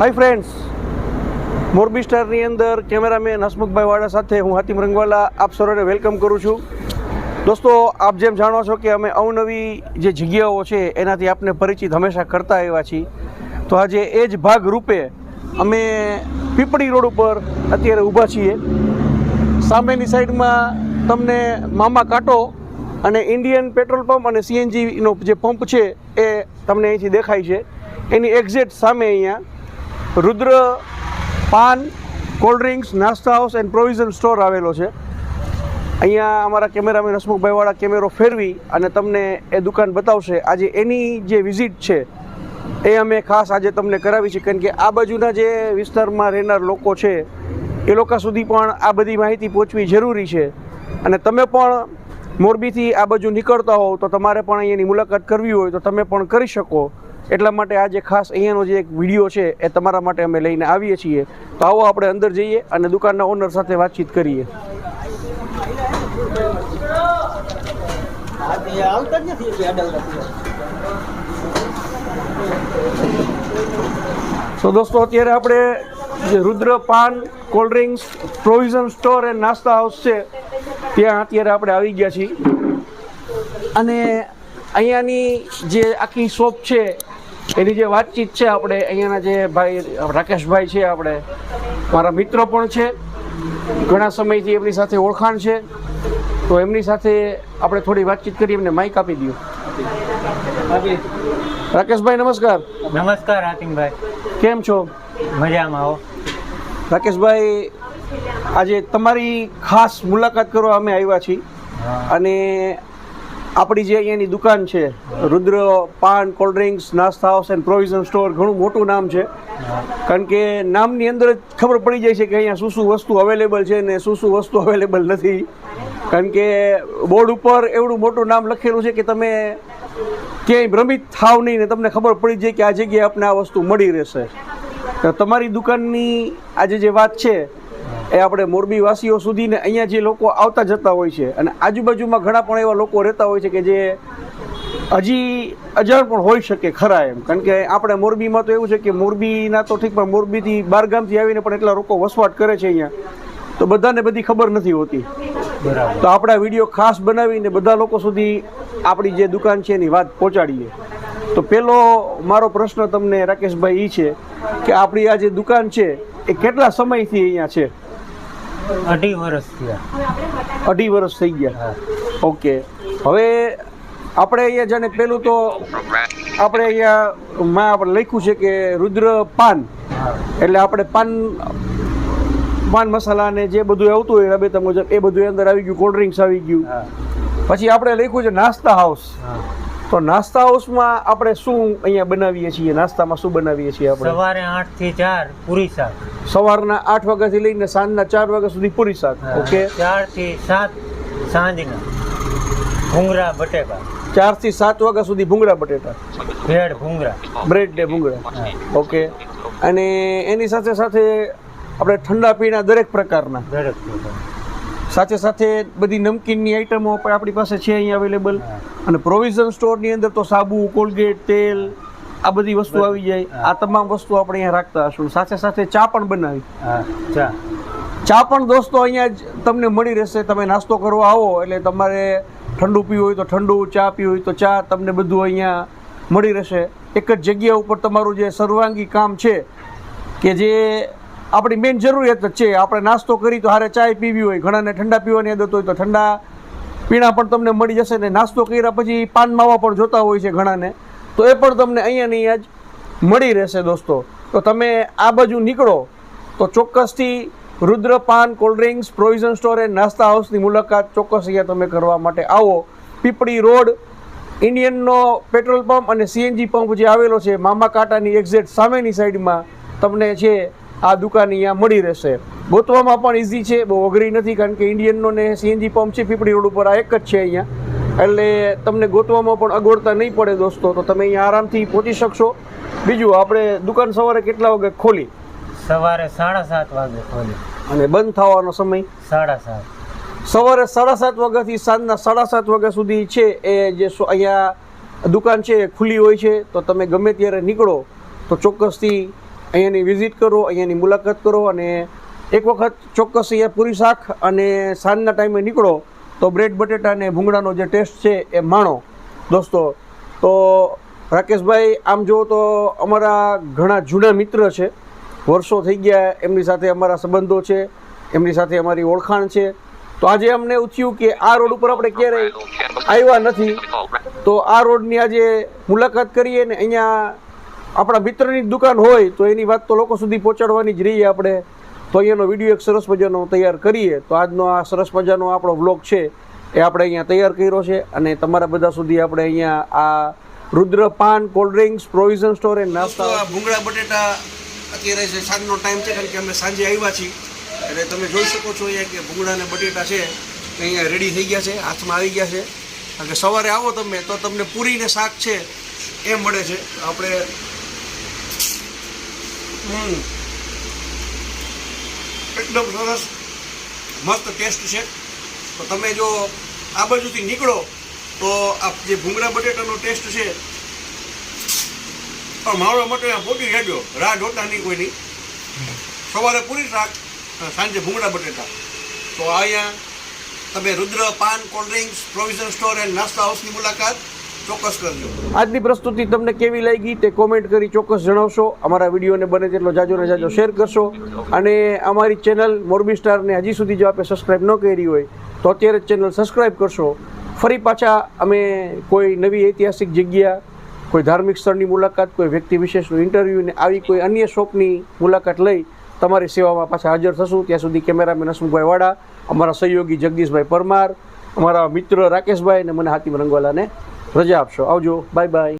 Hi friends Morbi સ્ટારની અંદર cameraman Hasmukhbhai વાળા સાથે હું હાતિમ રંગવાલા. આપ સૌને વેલકમ કરું છું. દોસ્તો, આપ જેમ જાણો છો કે અમે અવનવી જે જગ્યાઓ છે, એનાથી આપને પરિચિત હંમેશા કરતા આવ્યા છીએ. તો આજે એ જ ભાગ રૂપે અમે પીપળી રોડ ઉપર અત્યારે ઊભા છીએ. સામેની સાઈડમાં તમને મામા કાંટો અને ઇન્ડિયન પેટ્રોલ પંપ અને સીએનજીનો જે પંપ છે, એ તમને અહીંથી દેખાય છે. એની એક્ઝેક્ટ સામે અહીંયા Rudra, paan, cold drinks, Nasta house and provision store આવેલો છે. અહીંયા અમારા કેમેરામેન હસમુખભાઈવાળા કેમેરો ફેરવી અને તમને એ દુકાન બતાવશે. આજે એની જે વિઝિટ છે, એ અમે ખાસ આજે તમને કરાવી છે. કારણ કે આ બાજુના જે વિસ્તારમાં રહેનાર લોકો છે, એ લોકો સુધી પણ આ બધી માહિતી પહોંચવી જરૂરી છે. અને તમે પણ મોરબીથી આ બાજુ નીકળતા હોવ તો તમારે પણ અહીંયાની મુલાકાત કરવી હોય તો તમે પણ કરી શકો. એટલા માટે આજે ખાસ અહીંયાનો જે એક વીડિયો છે એ તમારા માટે અમે લઈને આવીએ છીએ. તો આવો આપણે અંદર જઈએ અને દુકાનના ઓનર સાથે વાતચીત કરીએ. તો દોસ્તો, અત્યારે આપણે જે Rudra paan cold drinks provision store and Nasta house છે, ત્યાં અત્યારે આપણે આવી ગયા છીએ. અને અહીંયાની જે આખી શોપ છે એની જે વાતચીત છે આપણે અહીંયાના જે ભાઈ રાકેશભાઈ છે આપણે મારા મિત્રો પણ છે. ઘણા સમયથી એમની સાથે ઓળખાણ છે. તો એમની સાથે આપણે થોડી વાતચીત કરી એમને માઇક આપી દઉં રાકેશભાઈ નમસ્કાર. નમસ્કાર હાતિમભાઈ કેમ છો? મજામાં આવો રાકેશભાઈ આજે તમારી ખાસ મુલાકાત કરવા અમે આવ્યા છીએ. અને આપણી જે અહીંયાની દુકાન છે, Rudra, paan cold drinks Nasta house and provision store ઘણું મોટું નામ છે. કારણ કે નામની અંદર જ ખબર પડી જાય છે કે અહીંયા શું શું વસ્તુ અવેલેબલ છે ને શું શું વસ્તુ અવેલેબલ નથી. કારણ કે બોર્ડ ઉપર એવડું મોટું નામ લખેલું છે કે તમે ક્યાંય ભ્રમિત થાવ નહીં ને તમને ખબર પડી જાય કે આ જગ્યાએ આપને આ વસ્તુ મળી રહેશે. તમારી દુકાનની આજે જે વાત છે એ આપણે મોરબી વાસીઓ સુધી અહીંયા જે લોકો આવતા જતા હોય છે અને આજુબાજુમાં ઘણા પણ એવા લોકો રહેતા હોય છે કે જે હજી અજાણ પણ હોઈ શકે ખરા એમ. કારણ કે આપણે મોરબીમાં તો એવું છે કે મોરબીના તો ઠીક પણ મોરબીથી બારગામથી આવીને પણ એટલા લોકો વસવાટ કરે છે અહીંયા. તો બધાને બધી ખબર નથી હોતી. તો આપણે આ વીડિયો ખાસ બનાવીને બધા લોકો સુધી આપણી જે દુકાન છે એની વાત પહોંચાડીએ. તો પહેલો મારો પ્રશ્ન તમને રાકેશભાઈ એ છે કે આપણી આ જે દુકાન છે એ કેટલા સમયથી અહીંયા છે? અઢી વર્ષ થયા. અઢી વર્ષ થઈ ગયા. ઓકે. હવે આપણે અહીંયા જાણે પેલું તો આપણે અહીંયા માં આપણે લખ્યું છે કે રુદ્ર પાન. એટલે આપણે પાન પાન મસાલા ને જે બધું આવતું હોય રાબેતા મુજબ એ બધું અંદર આવી ગયું કોલ્ડ ડ્રિંક્સ આવી ગયું. પછી આપણે લખ્યું છે નાસ્તા હાઉસ. તો નાસ્તા હાઉસમાં આપણે શું અહીંયા બનાવીએ છીએ? નાસ્તામાં શું બનાવીએ છીએ આપણે? સવારે આઠથી ચાર પૂરી શાક. સવારના આઠ વાગ્યાથી લઈને સાંજના ચાર વાગ્યા સુધી પૂરી શાક. ઓકે? ચારથી સાત સાંજના ભૂંગળા બટેકા ચારથી સાત વાગ્યા સુધી ભૂંગળા બટેટા. બ્રેડ ભૂંગળા. બ્રેડ ડે ભૂંગળા. ઓકે? અને એની સાથે સાથે આપણે ઠંડા પીણા દરેક પ્રકારના. દરેક પ્રકાર. સાથે સાથે બધી નમકીનની આઈટમો પણ આપણી પાસે છે અહીંયા અવેલેબલ અને પ્રોવિઝન સ્ટોરની અંદર તો સાબુ કોલગેટ તેલ આ બધી વસ્તુ આવી જાય. આ તમામ વસ્તુ આપણે અહીંયા રાખતા હશું. સાથે સાથે ચા પણ બનાવી. ચા. ચા પણ દોસ્તો અહીંયા જ તમને મળી રહેશે. તમે નાસ્તો કરવા આવો એટલે તમારે ઠંડુ પીવું હોય તો ઠંડુ ચા પીવું હોય તો ચા તમને બધું અહીંયા મળી રહેશે. એક જ જગ્યા ઉપર તમારું જે સર્વાંગી કામ છે કે જે આપણી મેઇન જરૂરિયાત જ છે. આપણે નાસ્તો કરી તો હારે ચાય પીવી હોય, ઘણાને ઠંડા પીવાની આદત હોય તો ઠંડા પીણા પણ તમને મળી જશે ને નાસ્તો કર્યા પછી પાન માવા પણ જોતા હોય છે ઘણાને. તો એ પણ તમને અહીંયા અહીંયા જ મળી રહેશે દોસ્તો. તો તમે આ બાજુ નીકળો તો ચોક્કસથી Rudrapan cold drinks cold drinks provision store and નાસ્તા હાઉસની મુલાકાત ચોક્કસ અહીંયા તમે કરવા માટે આવો. પીપળી રોડ, ઇન્ડિયનનો પેટ્રોલ પંપ અને સીએનજી પંપ જે આવેલો છે મામા કાંટાની એક્ઝેક્ટ સામેની સાઈડમાં તમને છે આ દુકાન અહીંયા મળી રહેશે. ગોતવામાં પણ ઇઝી છે બહુ અઘરી નથી કારણ કે ઇન્ડિયનનો ને સીએનજી પંપ છે પીપળી રોડ ઉપર આ એક જ છે અહીંયા. એટલે તમને ગોતવામાં પણ અગવડતા નહીં પડે દોસ્તો તો તમે અહીંયા આરામથી પહોંચી શકશો. બીજું આપણે દુકાન સવારે કેટલા વાગે ખોલી? સવારે સાડા સાત વાગે ખોલી. અને બંધ થવાનો સમય? સાડા સાત. સવારે સાડા સાત વાગ્યાથી સાંજના સાડા સાત વાગ્યા સુધી છે એ જે અહીંયા દુકાન છે એ ખુલ્લી હોય છે તો તમે ગમે ત્યારે નીકળો તો ચોક્કસથી અહીંયાની વિઝિટ કરો, અહીંયાની મુલાકાત કરો અને એક વખત ચોક્કસ અહીંયા પૂરી શાક અને સાંજના ટાઈમે નીકળો તો બ્રેડ બટેટા અને ભૂંગળાનો જે ટેસ્ટ છે એ માણો. દોસ્તો, તો રાકેશભાઈ, આમ જુઓ તો અમારા ઘણા જૂના મિત્ર છે. વર્ષો થઈ ગયા એમની સાથે અમારા સંબંધો છે, એમની સાથે અમારી ઓળખાણ છે. તો આજે અમને ઉઠ્યું કે આ રોડ ઉપર આપણે ક્યારેય આવ્યા નથી. તો આ રોડની આજે મુલાકાત કરીએ ને અહીંયા આપણા મિત્રની દુકાન હોય તો એની વાત તો લોકો સુધી પહોંચાડવાની જ રહીએ આપણે. તો અહીંયાનો વીડિયો એક સરસ મજાનો તૈયાર કરીએ. તો આજનો આ સરસ મજાનો આપણો બ્લોગ છે એ આપણે અહીંયા તૈયાર કર્યો છે અને તમારા બધા સુધી આપણે અહીંયા આ Rudra paan cold drinks provision store and Nasta ભૂંગળા બટેટા અત્યારે છે સાંજનો ટાઈમ છે કારણ કે અમે સાંજે આવ્યા છીએ. એટલે તમે જોઈ શકો છો અહીંયા કે ભૂંગળા અને બટેટા છે અહીંયા રેડી થઈ ગયા છે, હાથમાં આવી ગયા છે. કારણ કે સવારે આવો તમે તો તમને પૂરીને શાક છે એ મળે છે. આપણે એકદમ સરસ. મસ્ત ટેસ્ટ છે. તો તમે જો આ બાજુથી નીકળો, તો આ જે ભૂંગળા બટેટાનો ટેસ્ટ છે, પણ મારો માટે પોટી રહેજો. રાહ જોતા નહીં કોઈની. સવારે પૂરી શાક સાંજે ભૂંગળા બટેટા. તો અહીંયા તમે Rudra, paan, cold drinks, provision store and Nasta હાઉસની મુલાકાત. ચોક્કસ કરજો. આજની પ્રસ્તુતિ તમને કેવી લાગી તે કોમેન્ટ કરી ચોક્કસ જણાવશો. અમારા વિડીયોને બને તેટલો જાજો ને જાજો શેર કરશો. અને અમારી ચેનલ મોરબી સ્ટારને હજી સુધી જો આપે સબસ્ક્રાઇબ ન કરી હોય, તો અત્યારે ચેનલ સબસ્ક્રાઇબ કરશો. ફરી પાછા અમે કોઈ નવી ઐતિહાસિક જગ્યા, કોઈ ધાર્મિક સ્થળની મુલાકાત, કોઈ વ્યક્તિ વિશેષનું ઇન્ટરવ્યૂ ને આવી કોઈ અન્ય શોપની મુલાકાત લઈ તમારી સેવામાં પાછા હાજર થશું. ત્યાં સુધી કેમેરામેન હસમુખભાઈ વાડા, અમારા સહયોગી જગદીશભાઈ પરમાર, અમારા મિત્ર રાકેશભાઈ અને મને હાતિમ રંગવાલાને રજા આપશો. આવજો. Bye bye.